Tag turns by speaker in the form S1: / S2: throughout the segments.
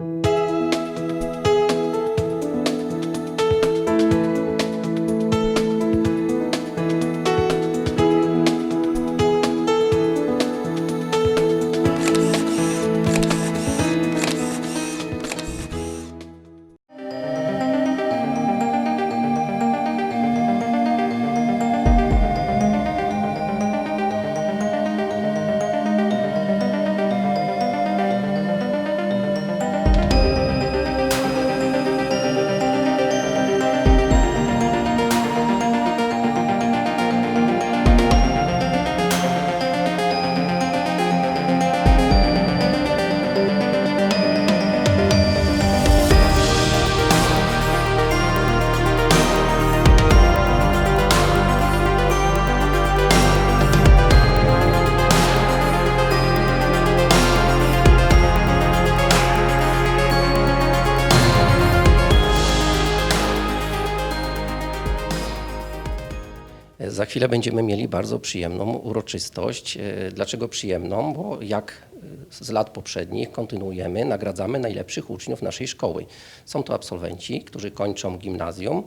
S1: Thank you. Za chwilę będziemy mieli bardzo przyjemną uroczystość. E, Dlaczego przyjemną? Bo jak e, z lat poprzednich kontynuujemy, nagradzamy najlepszych uczniów naszej szkoły. Są to absolwenci, którzy kończą gimnazjum.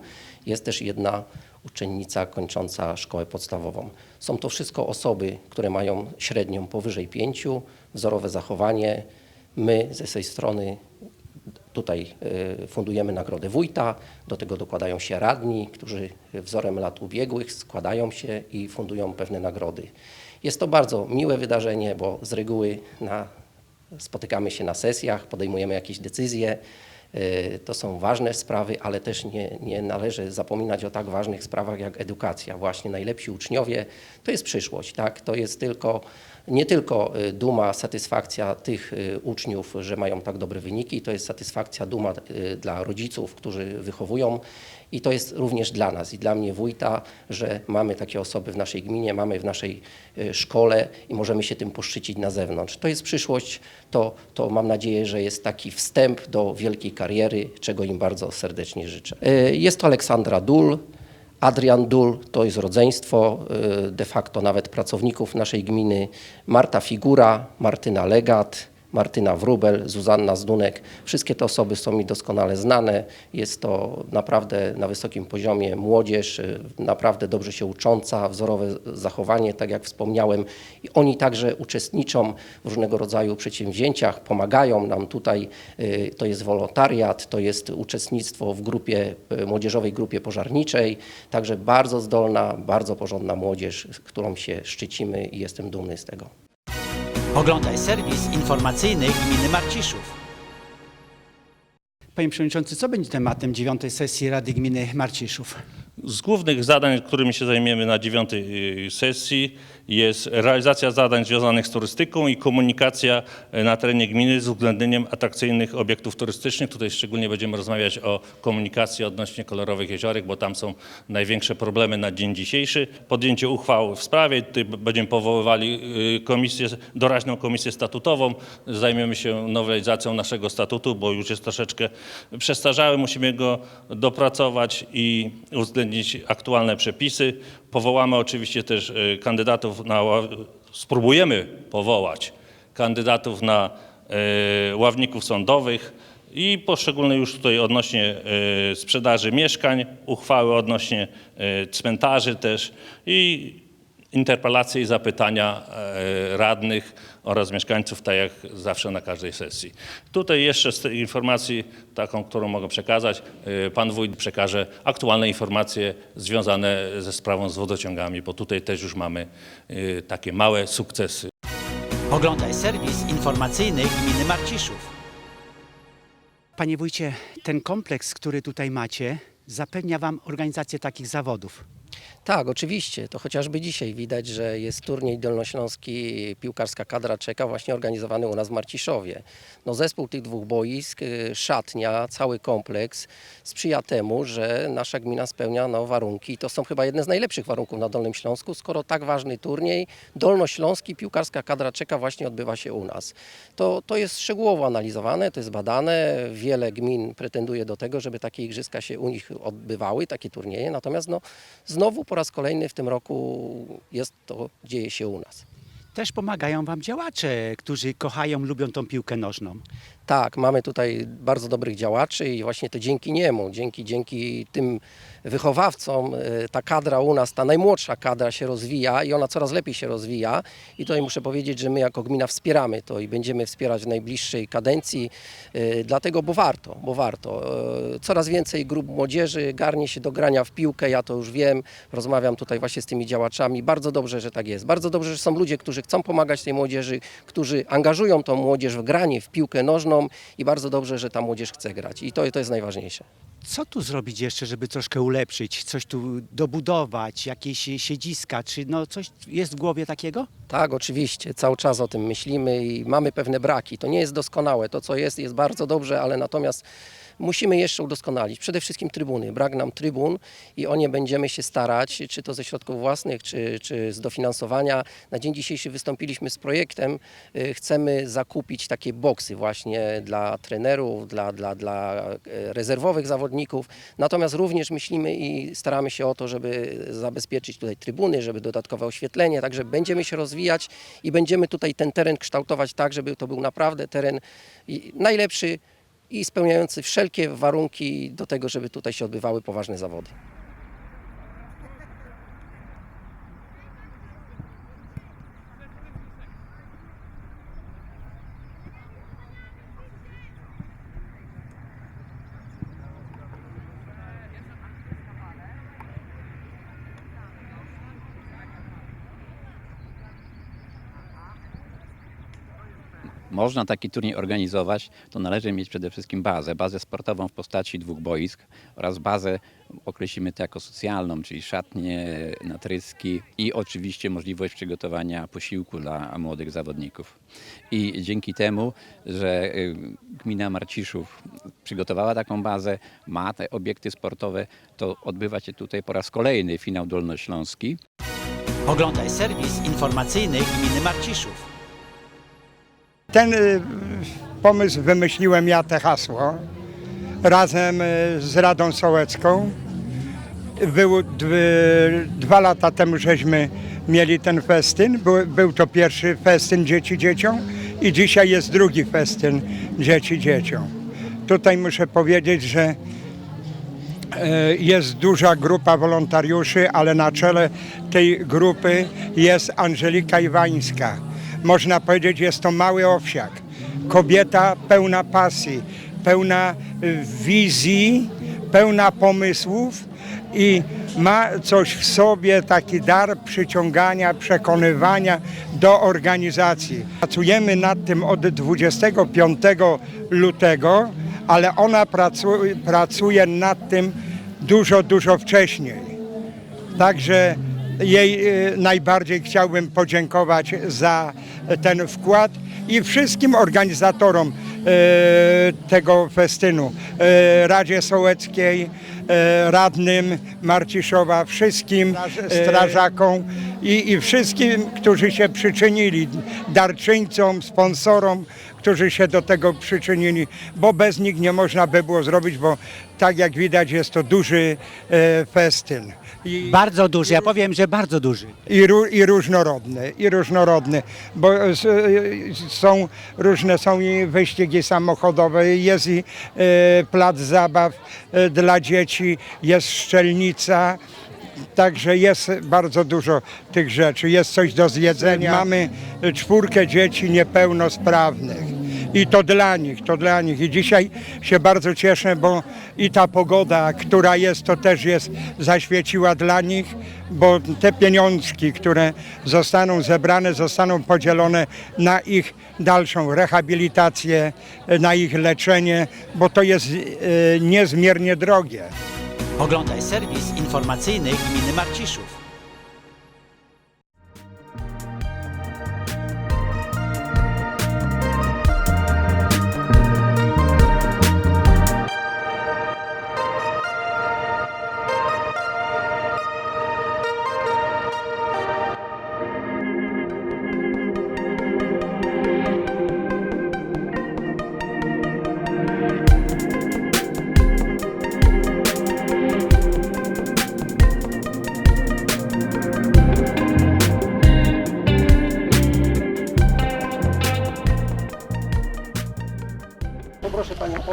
S1: Jest też jedna uczennica kończąca szkołę podstawową. Są to wszystko osoby, które mają średnią powyżej pięciu, wzorowe zachowanie. My ze swojej strony Tutaj y, fundujemy nagrodę wójta, do tego dokładają się radni, którzy wzorem lat ubiegłych składają się i fundują pewne nagrody. Jest to bardzo miłe wydarzenie, bo z reguły na, spotykamy się na sesjach, podejmujemy jakieś decyzje. Y, To są ważne sprawy, ale też nie, nie należy zapominać o tak ważnych sprawach jak edukacja. Właśnie najlepsi uczniowie to jest przyszłość, tak? To jest tylko nie tylko y, duma, satysfakcja tych y, uczniów, że mają tak dobre wyniki, to jest satysfakcja, duma dla rodziców, którzy wychowują i to jest również dla nas i dla mnie wójta, że mamy takie osoby w naszej gminie, mamy w naszej y, szkole i możemy się tym poszczycić na zewnątrz. To jest przyszłość, to, to mam nadzieję, że jest taki wstęp do wielkiej kariery, czego im bardzo serdecznie życzę. Y, Jest to Aleksandra Dul, Adrian Dul to jest rodzeństwo y, de facto nawet pracowników naszej gminy, Marta Figura, Martyna Legat, Martyna Wrubel, Zuzanna Zdunek. Wszystkie te osoby są mi doskonale znane. Jest to naprawdę na wysokim poziomie młodzież, y, naprawdę dobrze się ucząca, wzorowe zachowanie, tak jak wspomniałem. I oni także uczestniczą w różnego rodzaju przedsięwzięciach, pomagają nam tutaj. y, To jest wolontariat, to jest uczestnictwo w grupie, y, młodzieżowej grupie pożarniczej. Także bardzo zdolna, bardzo porządna młodzież, którą się szczycimy i jestem dumny z tego.
S2: Oglądaj serwis informacyjny Gminy Marciszów.
S3: Panie Przewodniczący, co będzie tematem dziewiątej sesji Rady Gminy Marciszów?
S4: Z głównych zadań, którymi się zajmiemy na dziewiątej y, sesji jest realizacja zadań związanych z turystyką i komunikacja y, na terenie gminy z uwzględnieniem atrakcyjnych obiektów turystycznych. Tutaj szczególnie będziemy rozmawiać o komunikacji odnośnie kolorowych jeziorek, bo tam są największe problemy na dzień dzisiejszy. Podjęcie uchwał w sprawie, tutaj będziemy powoływali y, komisję, doraźną komisję statutową. Zajmiemy się nowelizacją naszego statutu, bo już jest troszeczkę przestarzały. Musimy go dopracować i uwzględnić aktualne przepisy. Powołamy oczywiście też y, kandydatów na, spróbujemy powołać kandydatów na y, ławników sądowych i poszczególne już tutaj odnośnie y, sprzedaży mieszkań, uchwały odnośnie cmentarzy też i interpelacje i zapytania e, radnych oraz mieszkańców, tak jak zawsze na każdej sesji. Tutaj jeszcze z tej informacji, taką, którą mogę przekazać, e, pan wójt przekaże aktualne informacje związane ze sprawą z wodociągami, bo tutaj też już mamy e, takie małe sukcesy.
S2: Oglądaj serwis informacyjny Gminy Marciszów.
S3: Panie Wójcie, ten kompleks, który tutaj macie, zapewnia Wam organizację takich zawodów.
S1: Tak, oczywiście. To chociażby dzisiaj widać, że jest turniej dolnośląski, piłkarska kadra czeka właśnie organizowany u nas w Marciszowie. No zespół tych dwóch boisk, y, szatnia, cały kompleks sprzyja temu, że nasza gmina spełnia no, warunki. To są chyba jedne z najlepszych warunków na Dolnym Śląsku, skoro tak ważny turniej dolnośląski, piłkarska kadra czeka właśnie odbywa się u nas. To, to jest szczegółowo analizowane, to jest badane. Wiele gmin pretenduje do tego, żeby takie igrzyska się u nich odbywały, takie turnieje. Natomiast no, znowu po raz kolejny w tym roku jest to, dzieje się u nas.
S3: Też pomagają Wam działacze, którzy kochają, lubią tą piłkę nożną.
S1: Tak, mamy tutaj bardzo dobrych działaczy i właśnie to dzięki niemu, dzięki, dzięki tym wychowawcom e, ta kadra u nas, ta najmłodsza kadra się rozwija i ona coraz lepiej się rozwija. I tutaj muszę powiedzieć, że my jako gmina wspieramy to i będziemy wspierać w najbliższej kadencji, e, dlatego, bo warto, bo warto. E, Coraz więcej grup młodzieży garnie się do grania w piłkę, ja to już wiem, rozmawiam tutaj właśnie z tymi działaczami, bardzo dobrze, że tak jest, bardzo dobrze, że są ludzie, którzy chcą pomagać tej młodzieży, którzy angażują tą młodzież w granie, w piłkę nożną i bardzo dobrze, że ta młodzież chce grać i to, to jest najważniejsze.
S3: Co tu zrobić jeszcze, żeby troszkę ulepszyć, coś tu dobudować, jakieś siedziska, czy no coś jest w głowie takiego?
S1: Tak, oczywiście, cały czas o tym myślimy i mamy pewne braki. To nie jest doskonałe, to co jest jest bardzo dobrze, ale natomiast musimy jeszcze udoskonalić. Przede wszystkim trybuny. Brak nam trybun i o nie będziemy się starać, czy to ze środków własnych, czy, czy z dofinansowania. Na dzień dzisiejszy wystąpiliśmy z projektem. Y, Chcemy zakupić takie boksy właśnie dla trenerów, dla, dla, dla e, rezerwowych zawodników. Natomiast również myślimy i staramy się o to, żeby zabezpieczyć tutaj trybuny, żeby dodatkowe oświetlenie. Także będziemy się rozwijać i będziemy tutaj ten teren kształtować tak, żeby to był naprawdę teren najlepszy i spełniający wszelkie warunki do tego, żeby tutaj się odbywały poważne zawody.
S5: Można taki turniej organizować, to należy mieć przede wszystkim bazę. Bazę sportową w postaci dwóch boisk oraz bazę, określimy to jako socjalną, czyli szatnie, natryski i oczywiście możliwość przygotowania posiłku dla młodych zawodników. I dzięki temu, że y, gmina Marciszów przygotowała taką bazę, ma te obiekty sportowe, to odbywa się tutaj po raz kolejny finał dolnośląski.
S2: Oglądaj serwis informacyjny Gminy Marciszów.
S6: Ten y, pomysł wymyśliłem ja, te hasło, razem y, z Radą Sołecką. Był dwa lata temu, żeśmy mieli ten festyn. Był, był to pierwszy festyn Dzieci Dzieciom i dzisiaj jest drugi festyn Dzieci Dzieciom. Tutaj muszę powiedzieć, że e, jest duża grupa wolontariuszy, ale na czele tej grupy jest Angelika Iwańska. Można powiedzieć, jest to mały owsiak. Kobieta pełna pasji, pełna y, wizji, pełna pomysłów i ma coś w sobie, taki dar przyciągania, przekonywania do organizacji. Pracujemy nad tym od 25 lutego, ale ona pracu- pracuje nad tym dużo, dużo wcześniej. Także jej e, najbardziej chciałbym podziękować za ten wkład i wszystkim organizatorom e, tego festynu, e, Radzie Sołeckiej, radnym Marciszowa, wszystkim straż- strażakom i, i wszystkim, którzy się przyczynili, darczyńcom, sponsorom, którzy się do tego przyczynili, bo bez nich nie można by było zrobić, bo tak jak widać jest to duży e, festyn. I,
S3: Bardzo duży, ja powiem, że bardzo duży.
S6: i, ró- i różnorodny, i różnorodny, bo e, e, są różne, są i wyścigi samochodowe, jest i e, plac zabaw e, dla dzieci, jest szczelnica, Także jest bardzo dużo tych rzeczy. Jest coś do zjedzenia. Mamy czwórkę dzieci niepełnosprawnych. I to dla nich, to dla nich. I dzisiaj się bardzo cieszę, bo i ta pogoda, która jest, to też jest, zaświeciła dla nich, bo te pieniążki, które zostaną zebrane, zostaną podzielone na ich dalszą rehabilitację, na ich leczenie, bo to jest e, niezmiernie drogie.
S2: Oglądaj serwis informacyjny Gminy Marciszów.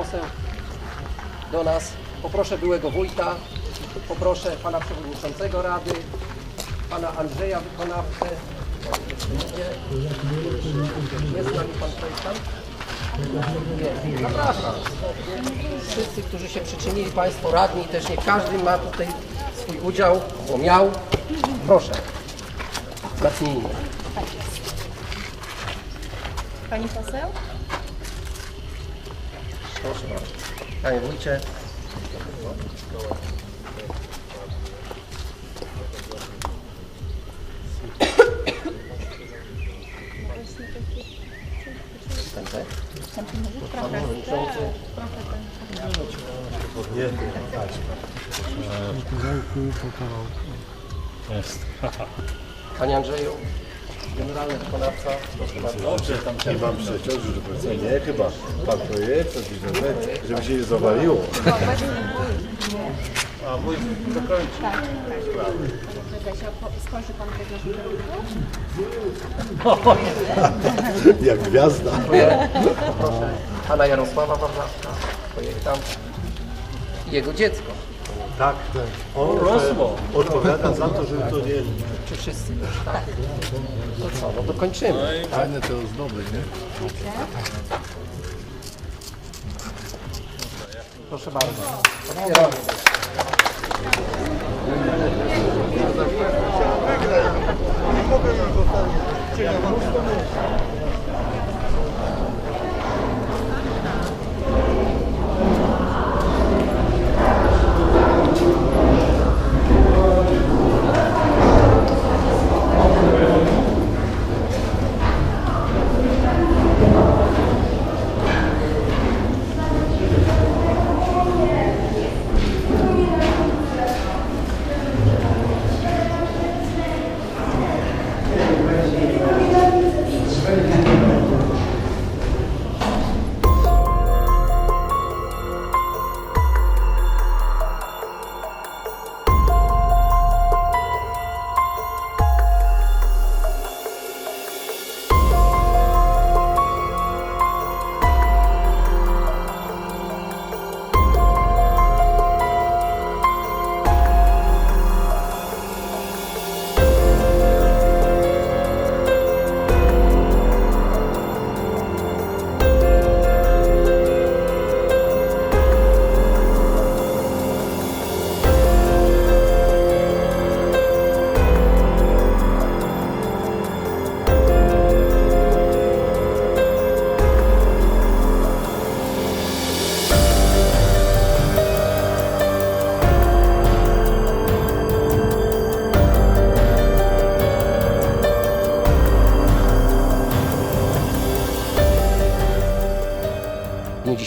S1: Poseł do nas. Poproszę byłego wójta. Poproszę pana przewodniczącego rady, pana Andrzeja wykonawcę. Jest z nami pan projektant? Nie. Zapraszam. Wszyscy, którzy się przyczynili, państwo radni, też nie każdy ma tutaj swój udział, bo miał. Proszę. Zacznijmy.
S7: Pani poseł?
S1: Proszę bardzo. Panie wójcie. Panie Andrzeju, generalny wykonawca, proszę bardzo.
S8: Nie mam przecież, że to nie, chyba pan projekt, żeby, żeby się nie zawaliło. A mój dokończy.
S7: Prezesie, po- skończy pan nasz
S8: Jak gwiazda.
S1: Pana Jarosława Wawrzawka, projektant i jego dziecko.
S8: Tak, tak. On rosło. Odpowiada za to, żeby to nie...
S1: Czy wszyscy już tak? To co, no to kończymy.
S8: Fajne te ozdoby, nie?
S1: Proszę bardzo. Otwieramy. W dniu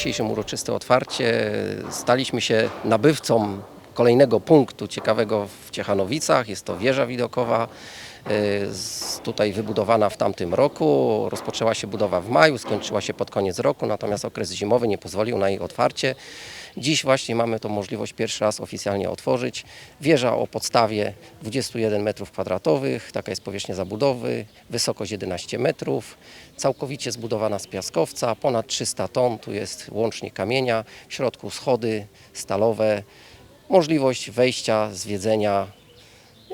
S1: dzisiejszym uroczyste otwarcie. Staliśmy się nabywcą kolejnego punktu ciekawego w Ciechanowicach. Jest to wieża widokowa, y, tutaj wybudowana w tamtym roku. Rozpoczęła się budowa w maju, skończyła się pod koniec roku, natomiast okres zimowy nie pozwolił na jej otwarcie. Dziś właśnie mamy tą możliwość pierwszy raz oficjalnie otworzyć. Wieża o podstawie 21 m2, taka jest powierzchnia zabudowy, wysokość 11 metrów, całkowicie zbudowana z piaskowca, ponad 300 ton, tu jest łącznie kamienia, w środku schody stalowe, możliwość wejścia, zwiedzenia.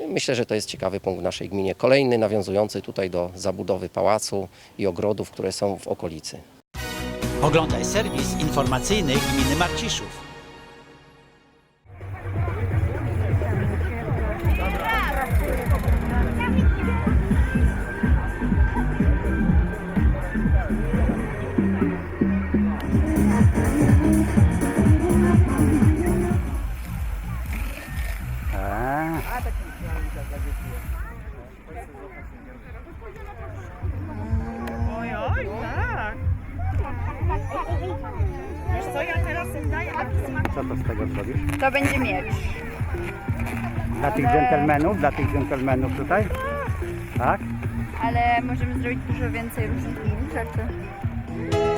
S1: Myślę, że to jest ciekawy punkt w naszej gminie. Kolejny nawiązujący tutaj do zabudowy pałacu i ogrodów, które są w okolicy.
S2: Oglądaj serwis informacyjny gminy Marciszów.
S3: Co to z tego zrobisz?
S7: To będzie miecz.
S3: Dla tych dżentelmenów, dla tych dżentelmenów tutaj? Tak?
S7: Ale możemy zrobić dużo więcej różnych innych rzeczy.